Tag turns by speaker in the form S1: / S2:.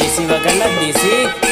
S1: દેશી વગાડ ના દેશી